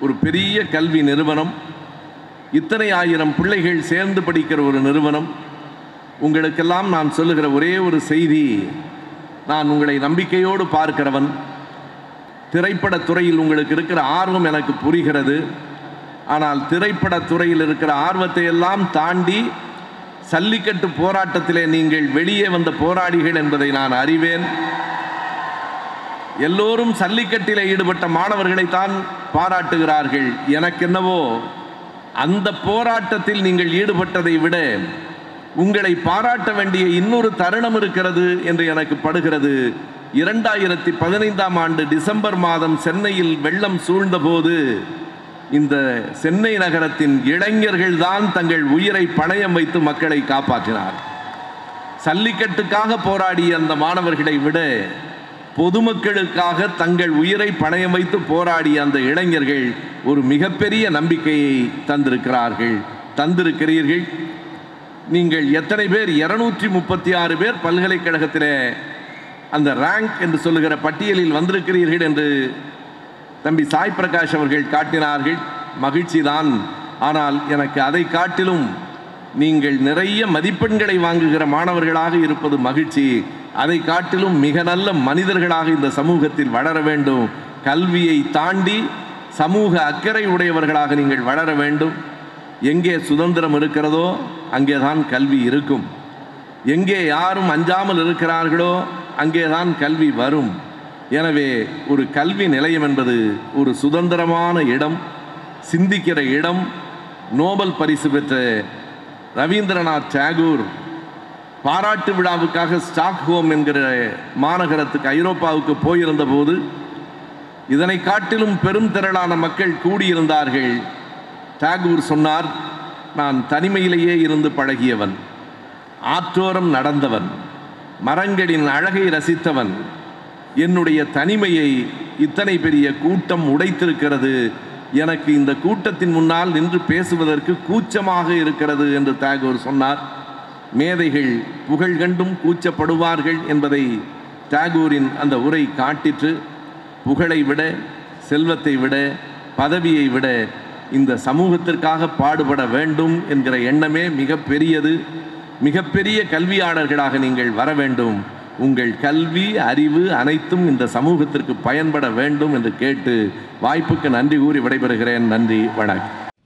ஒரு பெரிய கல்வி நிறுவனம் இத்தனை ஆயிரம் பிள்ளைகள் சேர்ந்து படிக்கிற ஒரு நிறுவனம் உங்களுக்கெல்லாம் நான் சொல்லுகிற ஒரே ஒரு செய்தி நான் உங்களை நம்பிக்கையோடு பார்க்கிறவன் திரைப்படத் துறையில் உங்களுக்கு இருக்கிற ஆர்வம் எனக்கு புரிகிறது. ஆனால் திரைப்படத் துறையில் இருக்கிற ஆர்வத்தை எல்லாம் தாண்டி சல்லிக்கட்டு போராட்டத்திலே நீங்கள் வெளியே வந்த போராடிகள் என்பதை நான் அறிவேன். எல்லோரும் சல்லிக்கட்டில் ஈடுபட்ட மாணவர்களைத்தான் பாராட்டுகிறார்கள். எனக்கென்னவோ அந்த போராட்டத்தில் நீங்கள் ஈடுபட்டதை விட உங்களை பாராட்ட வேண்டிய இன்னொரு தருணம் இருக்கிறது என்று எனக்கு படுகிறது. இரண்டாயிரத்தி பதினைந்தாம் ஆண்டு டிசம்பர் மாதம் சென்னையில் வெள்ளம் சூழ்ந்தபோது இந்த சென்னை நகரத்தின் இளைஞர்கள் தான் தங்கள் உயிரை பணயம் வைத்து மக்களை காப்பாற்றினார். சல்லிக்கட்டுக்காக போராடிய அந்த மாணவர்களை விட பொதுமக்களுக்காக தங்கள் உயிரை பணயம் வைத்து போராடிய அந்த இளைஞர்கள் ஒரு மிகப்பெரிய நம்பிக்கையை தந்திருக்கிறார்கள். தந்திருக்கிறீர்கள். நீங்கள் எத்தனை பேர்? இருநூற்றி முப்பத்தி ஆறு பேர் பல்கலைக்கழகத்தில் அந்த ரேங்க் என்று சொல்லுகிற பட்டியலில் வந்திருக்கிறீர்கள் என்று தம்பி சாய் பிரகாஷ் அவர்கள் காட்டினார்கள். மகிழ்ச்சி தான். ஆனால் எனக்கு அதை காட்டிலும் நீங்கள் நிறைய மதிப்பெண்களை வாங்குகிற மாணவர்களாக இருப்பது மகிழ்ச்சி. அதை காட்டிலும் மிக நல்ல மனிதர்களாக இந்த சமூகத்தில் வளர வேண்டும். கல்வியை தாண்டி சமூக அக்கறை உடையவர்களாக நீங்கள் வளர வேண்டும். எங்கே சுதந்திரம் இருக்கிறதோ அங்கேதான் கல்வி இருக்கும். எங்கே யாரும் அஞ்சாமல் இருக்கிறார்களோ அங்கேதான் கல்வி வரும். எனவே ஒரு கல்வி நிலையம் என்பது ஒரு சுதந்திரமான இடம் சிந்திக்கிற இடம். நோபல் பரிசு பெற்ற ரவீந்திரநாத் டாகூர் பாராட்டு விழாவுக்காக ஸ்டாக்ஹோம் என்கிற மாநகரத்துக்கு ஐரோப்பாவுக்கு போயிருந்த போது இதனை காட்டிலும் பெரும் திரளான மக்கள் கூடியிருந்தார்கள். டாகூர் சொன்னார் நான் தனிமையிலேயே இருந்து பழகியவன். ஆற்றோரம் நடந்தவன். மரங்களின் அழகை ரசித்தவன். என்னுடைய தனிமையை இத்தனை பெரிய கூட்டம் உடைத்திருக்கிறது. எனக்கு இந்த கூட்டத்தின் முன்னால் நின்று பேசுவதற்கு கூச்சமாக இருக்கிறது என்று தாகூர் சொன்னார். மேதைகள் புகழ் கண்டும் கூச்சப்படுவார்கள் என்பதை தாகூரின் அந்த உரை காட்டிற்று. புகழை விட செல்வத்தை விட பதவியை விட இந்த சமூகத்திற்காக பாடுபட வேண்டும் என்கிற எண்ணமே மிக பெரியது. மிகப்பெரிய கல்வியாளர்களாக நீங்கள் வர வேண்டும். உங்கள் கல்வி அறிவு அனைத்தும் இந்த சமூகத்திற்கு பயன்பட வேண்டும் என்று கேட்டு வாய்ப்புக்கு நன்றி கூறி விடைபெறுகிறேன். நன்றி வணக்கம்.